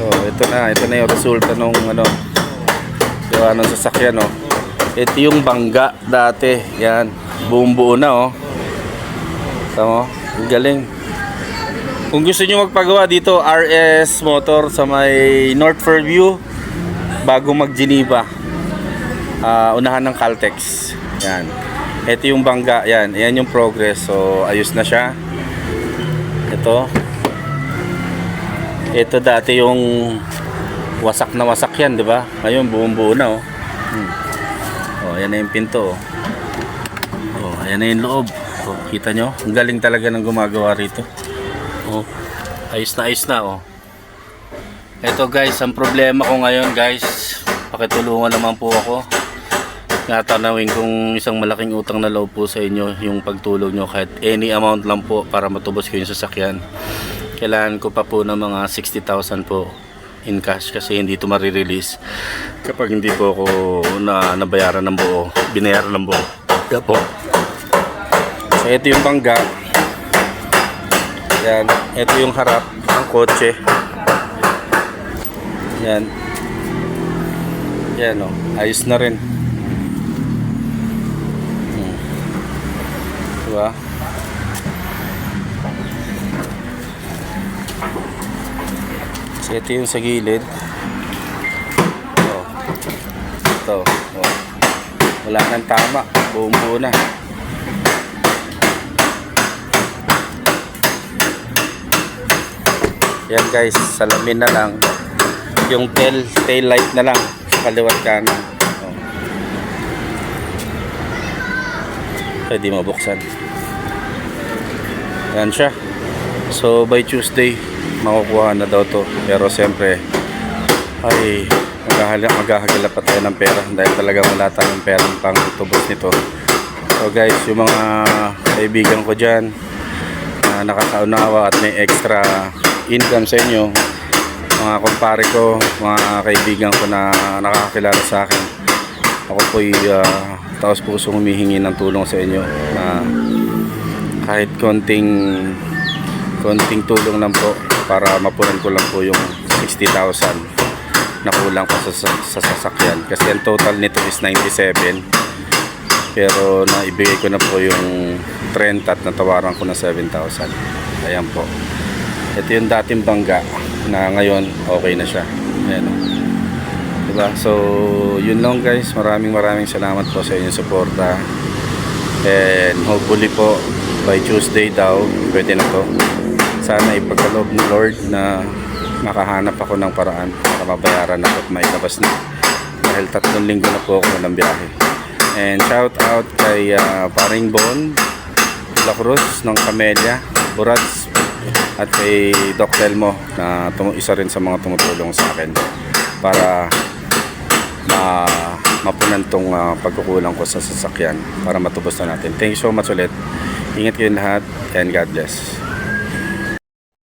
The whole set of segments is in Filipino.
So, ito na. Ito na yung resulta nung ano, gawa ng sasakyan, oh. Ito yung bangga dati. Yan. Buong buo na, oh. Tama? Ang galing. Kung gusto nyo magpagawa dito, RS Motor sa may North Fairview, bago mag Geneva. Ah, unahan ng Caltex. Yan. Ito yung bangga. Yan. Yan yung progress. So, ayos na siya. Ito. Ito dati yung wasak na wasak yan, di ba? Ngayon, buong buo na, oh. Hmm. Oh, yan na yung pinto, oh. Oh, ayan na yung loob. Oh, kita nyo? Ang galing talaga ng gumagawa rito. Oh, ayos na ayos na, oh. Ito guys, ang problema ko ngayon guys, pakitulungan naman po ako. Natanawin kong isang malaking utang na loob po sa inyo yung pagtulog nyo kahit any amount lang po para matubos ko yung sasakyan. Kailangan ko pa po ng mga 60,000 po in cash kasi hindi ito marirelease kapag hindi po ako na nabayaran ng buo, binayaran ng buo. Kaya po. So ito yung bangga. Yan, ito yung harap ng kotse. Yan. Yan oh, ayos na rin. Hmm. Diba? So ito yung sa gilid. Oh. Ito. Oh. Wala nang tama. Buong buo na. Yan guys, salamin na lang. Yung tail, tail light na lang sa kaliwat kanan. Oh. Pwede mabuksan. Yan siya. So by Tuesday, makukuha na daw to. Pero siyempre, ay maghahagala pa tayo ng pera dahil talaga wala tayong perang pang tubos nito. So guys, yung mga kaibigan ko dyan na nakakaunawa at may extra income sa inyo, mga kumpare ko, mga kaibigan ko na nakakakilala sa akin. Ako po'y uh, taos pusong humihingi ng tulong sa inyo na kahit konting konting tulong lang po para mapunan ko lang po yung 60,000 na kulang pa sa, sa, sa sasakyan. Kasi ang total nito is 97 pero naibigay ko na po yung 30 at natawaran ko na 7,000 ayan po. Ito yung dating bangga na ngayon okay na siya. Ayan. O. diba? So yun lang guys. Maraming maraming salamat po sa inyong suporta. And hopefully po by Tuesday daw pwede na to sana ipagkaloob ni Lord na makahanap ako ng paraan para mabayaran ako at mailabas na dahil tatlong linggo na po ako walang biyahe and shout out kay uh, Paring Bon La Cruz ng Camellia Burats at kay Doc Telmo na isa rin sa mga tumutulong sa akin para ma mapunan tong uh, pagkukulang ko sa sasakyan para matubos na natin. Thank you so much ulit. Ingat kayo lahat and God bless.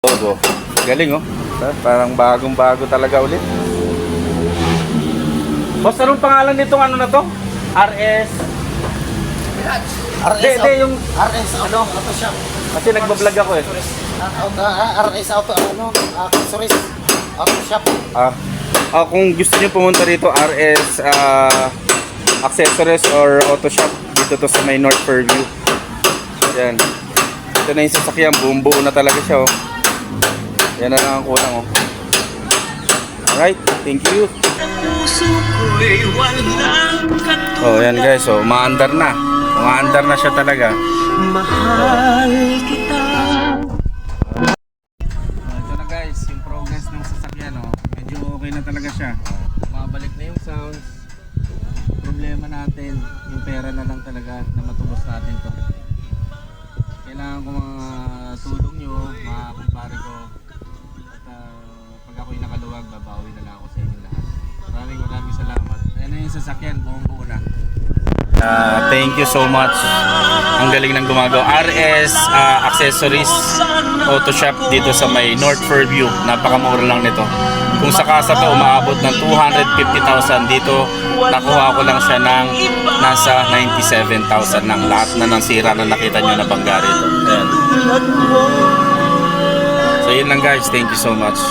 Logo. Galing oh. Pa- Parang bagong bago talaga ulit. Boss, anong pangalan nitong ano na to? RS. RS Hindi, yung RS Auto, Auto Shop. kasi nagbablog ako eh. Ah, ah, RS Auto ano, accessories. Auto Shop. Ah, ah, kung gusto niyo pumunta rito, RS ah, Accessories or Auto Shop, dito to sa may North Fairview. Yan. Ito na yung sasakyan, buong buo na talaga siya oh. Yan na lang ang kulang oh. Alright, thank you. Oh, yan guys, oh, umaandar na. Umaandar na siya talaga. Mahal kita Oh, ito na guys, yung progress ng sasakyan oh. Medyo okay na talaga siya. Mabalik na yung sounds. Problema natin, yung pera na lang talaga na matubos natin to. Kailangan ko mga tulong nyo, mga kumpare ko. Ah, pag ako'y nakaluwag, babawi na lang ako sa inyo lahat. Maraming maraming salamat. Ayan na yung sasakyan, buong buo na. Uh, thank you so much. Ang galing ng gumagawa. RS uh, Accessories Auto Shop dito sa may North Fairview. Napakamura lang nito. Kung sa kasa to umaabot ng 250,000 dito, nakuha ko lang siya ng nasa 97,000 ng lahat na ng sira na nakita nyo na bangga rito. Ayan. So yun lang guys. Thank you so much.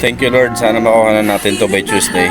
Thank you Lord. Sana makuha na natin to by Tuesday.